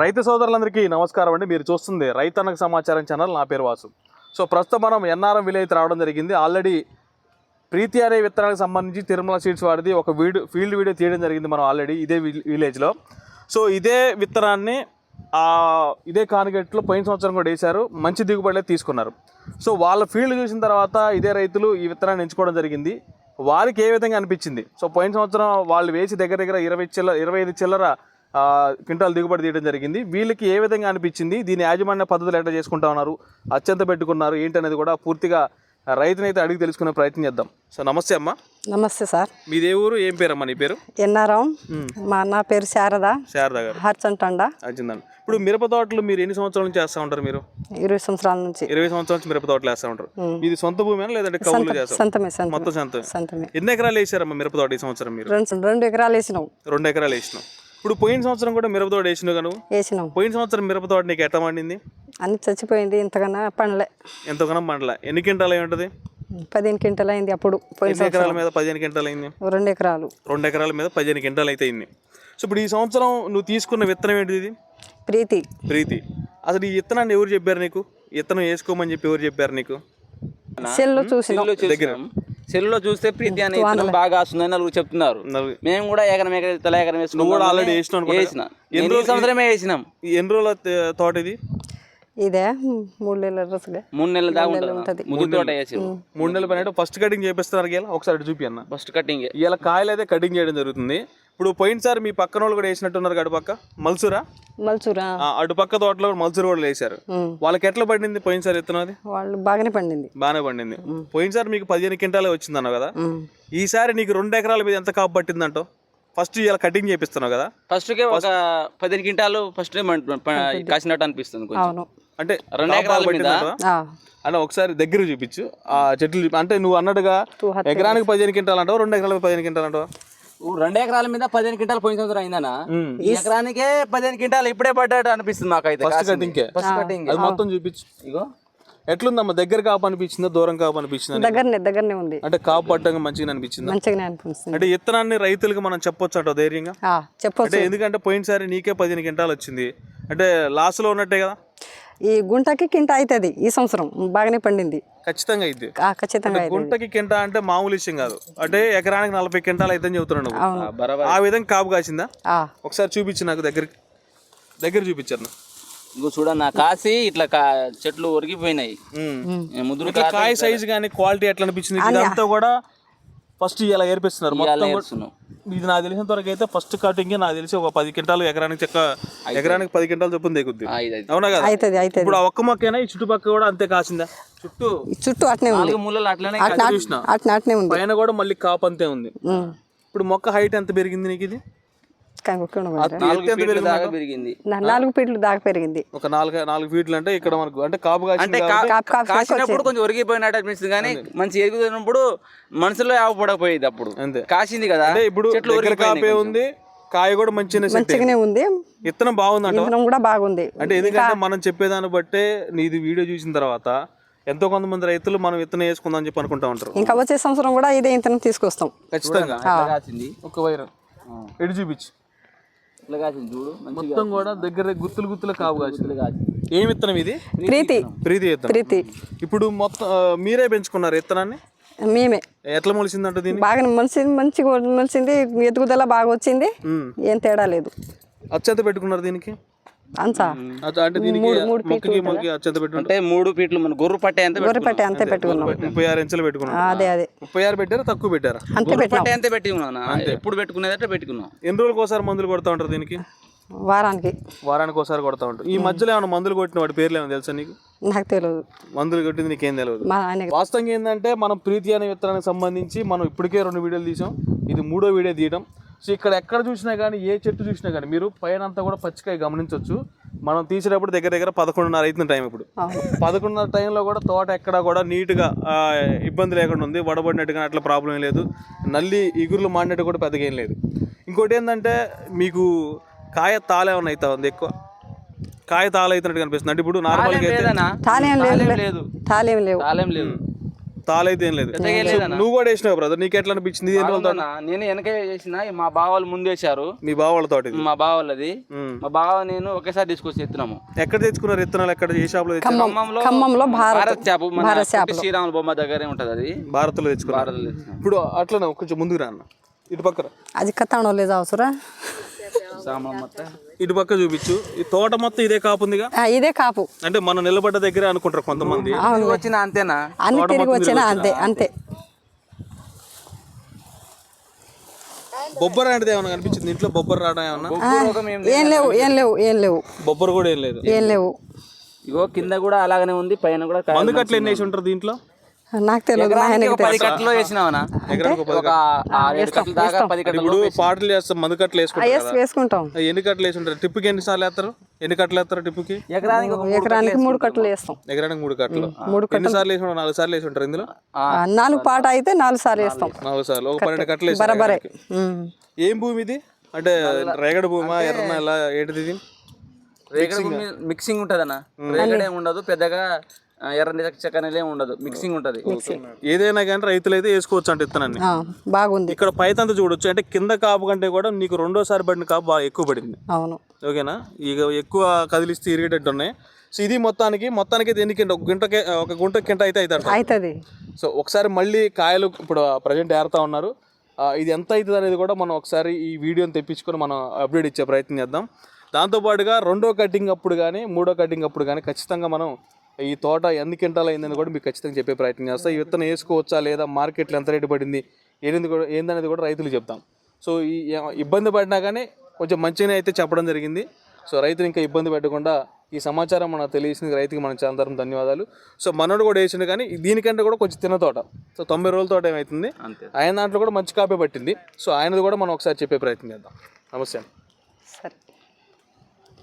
రైతు సోదరులందరికీ నమస్కారం అండి. మీరు చూస్తుంది రైతన్నకు సమాచారం ఛానల్. నా పేరు వాసు. సో ప్రస్తుతం మనం ఎన్ఆర్ఎం విలేజ్ రావడం జరిగింది. ఆల్రెడీ ప్రీతి అనే విత్తనాలకు సంబంధించి తిరుమల సీడ్స్ వాడిది ఒక వీడియో ఫీల్డ్ వీడియో తీయడం జరిగింది మనం ఆల్రెడీ ఇదే విలేజ్లో. సో ఇదే విత్తనాన్ని ఇదే కానిగట్లో పోయిన సంవత్సరం కూడా వేశారు. మంచి దిగుబడులే తీసుకున్నారు. సో వాళ్ళ ఫీల్డ్ చూసిన తర్వాత ఇదే రైతులు ఈ విత్తనాన్ని ఎంచుకోవడం జరిగింది. వారికి ఏ విధంగా అనిపించింది? సో పోయిన సంవత్సరం వాళ్ళు వేసి దగ్గర దగ్గర ఇరవై చిల్లర ఇరవై ఐదు చిల్లర క్వింటాల్ దిగుబడి తీయడం జరిగింది. వీళ్ళకి ఏ విధంగా అనిపించింది? దీని యాజమాన్య పద్ధతులు ఎట్లా చేసుకుంటా ఉన్నారు? అత్యంత పెట్టుకున్నారు. ఏంటనేది కూడా పూర్తిగా రైతునైతే అడిగి తెలుసుకునే ప్రయత్నం చేద్దాం. సో నమస్తే అమ్మ. నమస్తే సార్. మీదే ఊరు? ఏం పేరమ్మా నీ పేరు? ఎన్ఆర్ఎం మా నా పేరు శారద. శారదా గారు. హర్చంటండ. అచ్చిందండి. ఇప్పుడు మిరప తోటలు మీరు ఎన్ని సంవత్సరాల నుంచి చేస్తూ ఉంటారు మీరు? ఇరవై సంవత్సరాల నుంచి. ఇరవై సంవత్సరాల నుంచి మిరప తోటలు వేస్తూ ఉంటారు. మీది సొంత భూమేనా లేదంటే కవులు సంతమే సంతమే మొత్తం సొంత సంతమే. ఎన్ని ఎకరాలు వేసారమ్మా మిరప తోట ఈ సంవత్సరం మీరు? రెండు రెండు ఎకరాలు వేసినాం. రెండు ఎకరాలు వేసినాం. ఇప్పుడు పోయిన సంవత్సరం కూడా మిరప తోట వేసినావు నువ్వు? వేసినాం. పోయిన సంవత్సరం మిరప తోట నీకు ఎట్లా పండింది? అన్ని చచ్చిపోయింది ఇంతకన్నా పండలే. ఎంతగానో మండల ఎన్ని క్వింటాలు అయి ఉంటుంది? పదిహేను క్వింటల్ అయింది అప్పుడు ఎన్ని ఎకరాల మీద పదిహేను క్వింటాలు అయింది. రెండు ఎకరాలు. రెండు ఎకరాల మీద పదిహేను క్వింటాలు అయితే అయింది. సో ఇప్పుడు ఈ సంవత్సరం నువ్వు తీసుకున్న విత్తనం ఏంటిది ఇది? ప్రీతి. ప్రీతి. అసలు ఈ విత్తనాన్ని ఎవరు చెప్పారు నీకు? విత్తనం వేసుకోమని చెప్పి ఎవరు చెప్పారు నీకు? సెల్లో చూసినాం. చూసినాం. సెల్లులో చూస్తే ప్రీతి అనే విత్తనం బాగా వస్తుందని నలుగురు చెప్తున్నారు. మేము కూడా ఎకరం ఎకరం తల ఎకరం వేసుకున్నాం కూడా అనుకుంటా. వేసిన. నేను ఈ సంవత్సరమే వేసినాం. ఈ ఎన్ని రోజుల తే- తోట ఇది? ఇదే. మూడు నెలల రోజుగా మూడు నెలల దాకా ఉంటది. తోట వేసి మూడు నెలల పైన ఫస్ట్ కటింగ్ చేపిస్తున్నారు గేలా? ఒకసారి చూపి అన్న ఫస్ట్ కటింగ్. ఇలా కాయలు అయితే కటింగ్ చేయడం జరుగుతుంది. ఇప్పుడు పోయినసారి మీ పక్కన వాళ్ళు కూడా వేసినట్టున్నారు అటు పక్క మల్సురా? మల్చూరా ఆ, అటు పక్క తోటలో మల్సురు కూడా ఉమ్. వాళ్ళకి ఎట్లా పడింది పోయినసారి విత్తనం అది వాళ్ళు బాగానే పండింది. బాగానే పండింది. పోయినసారి మీకు పదిహేను క్వింటాలే వచ్చింది అన్నావు కదా. ఈసారి నీకు రెండు ఎకరాల మీద ఎంత కాపు పట్టిందంటో? ఫస్ట్ ఇలా కటింగ్ చేపిస్తున్నావు కదా? ఫస్ట్ కే ఒక పదిహేను క్వింటాలు ఫస్ట్ కాసినట్టు అనిపిస్తుంది కొంచెం. అవును. అంటే రెండు ఎకరాల మీద? అంటే ఒకసారి దగ్గర చూపించు. ఆ చెట్లు చూపి అంటే నువ్వు అన్నట్టుగా. ఎకరానికి పదిహేను క్వింటాలు అంటావు రెండు ఎకరాలకు పదిహేను క్వింటాలు అంటావా రెండు ఎకరాల మీద పదిహేను క్వింటాలు పోయిన సంవత్సరం అయిందనా ఈ ఎకరానికే పదిహేను క్వింటాలు ఇప్పుడే పడ్డట్టు అనిపిస్తుంది మాకైతే ఫస్ట్ కటింగ్కే ఫస్ట్ కటింగ్ అది మొత్తం చూపించు. ఇగో. ఎట్లుందమ్మా? దగ్గర కాపు అనిపించిందా దూరం కాపు అనిపించిందా? దగ్గరనే దగ్గరనే ఉంది. అంటే కాపు పట్టంగా మంచిగా అనిపించిందా? మంచిగానే అనిపిస్తుంది. అంటే ఇత్తనాన్ని రైతులకు మనం చెప్పొచ్చు అంటావు ధైర్యంగా? ఆ, చెప్పొచ్చు. అంటే ఎందుకంటే పోయినసారి నీకే పదిహేను క్వింటాలు వచ్చింది. అంటే లాస్లో ఉన్నట్టే కదా? ఈ గుంటకి కింట అవుతుంది ఈ సంవత్సరం. బాగానే పండింది. ఖచ్చితంగా ఇది ఆ, ఖచ్చితంగా గుంటకి కింట అంటే మామూలు విషయం కాదు. అంటే ఎకరానికి నలభై క్వింటాలు అయితే చెబుతున్నాను ఆ విధంగా కాపు కాసిందా? ఆ, ఒకసారి చూపించు నాకు దగ్గర దగ్గర చూపించారు ఇగో చూడన్న కాసి ఇట్లా కా చెట్లు ఒరిగిపోయినాయి. ఇట్లా కాయ సైజ్ కానీ క్వాలిటీ ఎట్లా అనిపించింది? ఇదంతా కూడా ఫస్ట్ ఇలా ఏర్పిస్తున్నారు. మొత్తం కూడా-. ఇది నాకు తెలిసిన వరకు అయితే ఫస్ట్ కటింగ్ నాకు తెలిసి ఒక పది క్వింటాలు ఎకరానికి చెక్క ఎకరానికి పది క్వింటాలు చొప్పున దిగుద్ది. అవునా కదా? అవుతుంది అవుతుంది ఇప్పుడు ఆ ఒక్క మొక్కైనా ఈ చుట్టుపక్కల కూడా అంతే కాసిందా? చుట్టూ చుట్టూ అట్నే ఉంది. నాలుగు మూలలు అట్లనే అట్లా చూసిన. అట్లా అట్నే ఉంది. పైన కూడా మళ్ళీ కాపు అంతే ఉంది. ఉమ్. ఇప్పుడు మొక్క హైట్ ఎంత పెరిగింది నీకు ఇది? పెరిగింది. నాలుగు ఫీట్లు దాకా పెరిగింది. ఒక నాలుగు నాలుగు ఫీట్లు అంటే ఇక్కడ మనకు అంటే కాపు అంటే కాసినప్పుడు కొంచెం ఒరిగిపోయినట్టు అనిపిస్తుంది కానీ మంచి ఎరుగుతున్నప్పుడు మనసులో ఆవపడకపోయేది అప్పుడు. అంతే. కాసింది కదా. అంటే ఇప్పుడు చెట్లు కాపే. ఉంది కాయ కూడా మంచిగా సెట్ మంచిగానే ఉంది. విత్తనం బాగుందంట. ఇంధనం కూడా బాగుంది. అంటే ఎందుకంటే మనం చెప్పేదాన్ని బట్టే నీది వీడియో చూసిన తర్వాత ఎంతో కొంతమంది రైతులు మనం విత్తనం వేసుకుందాం అని చెప్పి అనుకుంటా ఉంటారు. ఇంకా వచ్చే సంవత్సరం కూడా ఇదే ఇంధనం తీసుకొస్తాం. ఖచ్చితంగా. ఒక వైర్. ఎడు చూపించు ఇట్లా కాసింది చూడు మొత్తం కూడా దగ్గర గుత్తులు గుత్తులు కాపు కాసింది. కాసింది. ఏం విత్తనం ఇది? ప్రీతి ప్రీతి. విత్తనం ప్రీతి ఇప్పుడు మొత్తం మీరే పెంచుకున్నారు విత్తనాన్ని మేమే. ఎట్లా మొలిసిందంట దీన్ని? బాగా మంచి మంచిగా మంచిది ఎదుగుదల బాగా వచ్చింది. ఏం తేడా లేదు. అత్యంత పెట్టుకున్నారు దీనికి? అంతా. అంటే దీనికి మొక్కకి మొక్కకి అత్యంత పెట్టుకుంటారు అంటే మూడు ఫీట్లు మన గొర్రె పట్టే అంతే గొర్రె పట్టే అంతే పెట్టుకున్నాం. ముప్పై ఆరు ఇంచులు పెట్టుకున్నారు ఆ, అదే అదే. ముప్పై ఆరు పెట్టారా? తక్కువ పెట్టారా? అంతే పట్టే అంతే పెట్టుకున్నాను ఎప్పుడు పెట్టుకునేదట్టే పెట్టుకున్నాం. ఎన్ని రోజులకు ఒకసారి మందులు కొడతా ఉంటారు దీనికి? వారానికి. వారానికి ఒకసారి కొడతా ఉంటారు. ఈ మధ్యలో ఏమైనా మందులు కొట్టిన వాటి పేర్లు ఏమైనా తెలుసా నీకు? నాకు తెలియదు మందులు కొట్టింది నీకేం తెలియదు మా ఆయన వాస్తవంగా ఏంటంటే మనం ప్రీతి అనే విత్తనానికి సంబంధించి మనం ఇప్పటికే రెండు వీడియోలు తీసాం. ఇది మూడో వీడియో తీయడం సో ఇక్కడ ఎక్కడ చూసినా కానీ ఏ చెట్టు చూసినా కానీ మీరు పైన అంతా కూడా పచ్చికాయ గమనించవచ్చు మనం తీసేటప్పుడు దగ్గర దగ్గర పదకొండున్నర అవుతుంది టైం ఇప్పుడు. పదకొండున్నర టైంలో కూడా తోట ఎక్కడ కూడా నీట్గా ఇబ్బంది లేకుండా ఉంది. వడబడినట్టుగా అట్లా ప్రాబ్లం ఏం లేదు. నల్లి ఇగురులు మాడినట్టు కూడా పెద్దగా ఏం లేదు. ఇంకోటి ఏంటంటే మీకు కాయ తాళ ఏమైనా అవుతా ఉంది ఎక్కువ. కాయ తాళ అవుతున్నట్టు కనిపిస్తుంది. అంటే ఇప్పుడు నార్మల్గా అయితే లేదనా తాళేం లేదు తాళేం లేదు. తాళేం లేదు. తాలైతే ఏం లేదు. నువ్వు కూడా వేసినావు బ్రదర్ నీకు ఎట్లా అనిపించింది? నేను వెనక చేసిన మా బావ వాళ్ళు ముందు వేశారు. మీ బావ వాళ్ళ తోట ఇది. మా బావ వాళ్ళది. ఉమ్. మా బావ నేను ఒకేసారి తీసుకొచ్చి ఎత్తున్నాము ఎక్కడ తెచ్చుకున్నారు విత్తనాలు? ఎక్కడ? ఏ షాప్లో ఖమ్మంలో ఖమ్మంలో భారత్ చేప శ్రీరాముల బొమ్మ దగ్గరే ఉంటది అది. భారత్లో తెచ్చుకున్నారు. ఇప్పుడు అట్లనే కొంచెం ముందుకు రా అన్న. ఇటు పక్కన అది కత్తాణోలే అవసరా? సామాన్ మొత్తం. ఇటు పక్క చూపించు. ఈ తోట మొత్తం ఇదే కాపుందిగా ఇదే కాపు. అంటే మనం నిలబడ్డ దగ్గర అనుకుంటారు కొంతమంది. అవును. వచ్చిన అంతేనా? అన్ని తిరిగి వచ్చినా అంతే అంతే. బొబ్బర అంటే ఏమైనా కనిపించింది? ఇంట్లో బొబ్బర రావడం ఏమన్నా? ఏం ఏం లేవు ఏం లేవు ఏం లేవు. బొబ్బర కూడా ఏం లేదు. ఏం లేవు. ఇగో కింద కూడా అలాగనే ఉంది పైన కూడా కాయలు మందు కట్లు ఎన్ని వేసి ఉంటారు దీంట్లో? నాకు తెలియదు పది కట్టలు వేసినావనా? పది ఒక ఆరు ఏడు కట్టలు దాకా పది కట్టలు ఇప్పుడు పాటలు చేస్తాం మందు కట్లు వేసుకుంటారు వేసి కదా. వేసుకుంటాం. ఎన్ని కట్లు వేసి ఉంటారు టిప్పుకి ఎన్ని సార్లు వేస్తారు? ఎన్ని కట్లు వేస్తారు టిప్పుకి? ఎకరానికి మూడు కట్టలు వేస్తాం. ఎకరానికి మూడు కట్లు మూడు ఎన్ని సార్లు వేసి ఉంటారు నాలుగు సార్లు వేసి ఉంటారు ఇందులో నాలుగు పాట అయితే నాలుగు సార్లు వేస్తాం. నాలుగు సార్లు. ఒక పన్నెండు కట్లు వేసి బరబరే. ఉమ్. ఏం భూమి ఇది? అంటే రేగడి భూమా? ఎర్రన? ఎలా? ఏంటిది ఇది? రేగడ భూమి మిక్సింగ్ ఉంటదన్న. రేగడ ఏమి ఉండదు పెద్దగా ఆ, ఎర్ర చెక్కనలే ఉండదు. మిక్సింగ్ ఉంటది. ఏదైనా కానీ రైతులు అయితే వేసుకోవచ్చు అంటే ఇత్తనాన్ని. ఆ, బాగుంది. ఇక్కడ పైతంతా చూడొచ్చు. అంటే కింద కాపు కంటే కూడా నీకు రెండోసారి పడిన కాపు బాగా ఎక్కువ పడింది. అవును. ఓకేనా? ఇక ఎక్కువ కదిలిస్తే ఇరిగేటట్టు ఉన్నాయి. సో ఇది మొత్తానికి మొత్తానికి అయితే ఎన్ని కింట ఒక గుంటకే ఒక గుంట కింట అయితే అవుతాడు అవుతుంది సో ఒకసారి మళ్ళీ కాయలు ఇప్పుడు ప్రజెంట్ ఏరుతా ఉన్నారు. ఇది ఎంత అవుతుంది అనేది కూడా మనం ఒకసారి ఈ వీడియోని తెప్పించుకొని మనం అప్డేట్ ఇచ్చే ప్రయత్నం చేద్దాం. దాంతోపాటుగా రెండో కటింగ్ అప్పుడు కానీ మూడో కటింగ్ అప్పుడు కానీ ఖచ్చితంగా మనం ఈ తోట ఎన్ని క్వింటాలు అయిందని కూడా మీకు ఖచ్చితంగా చెప్పే ప్రయత్నం చేస్తాం. ఈ విత్తనం వేసుకోవచ్చా లేదా మార్కెట్లో ఎంత రేటు పడింది ఏంది కూడా ఏందనేది కూడా రైతులు చెప్తాం. సో ఈ ఇబ్బంది పడినా కానీ కొంచెం మంచిగానే అయితే చెప్పడం జరిగింది. సో రైతులు ఇంకా ఇబ్బంది పెట్టకుండా ఈ సమాచారం మనకు తెలియసిన రైతుకి మనం చాలా ధన్యవాదాలు. సో మనోడు కూడా వేసిండు కానీ దీనికంటే కూడా కొంచెం తిన్న తోట. సో తొంభై రోజుల తోట ఏమవుతుంది అంతే. ఆయన దాంట్లో కూడా మంచి కాపే పట్టింది. సో ఆయనది కూడా మనం ఒకసారి చెప్పే ప్రయత్నం చేద్దాం. నమస్తే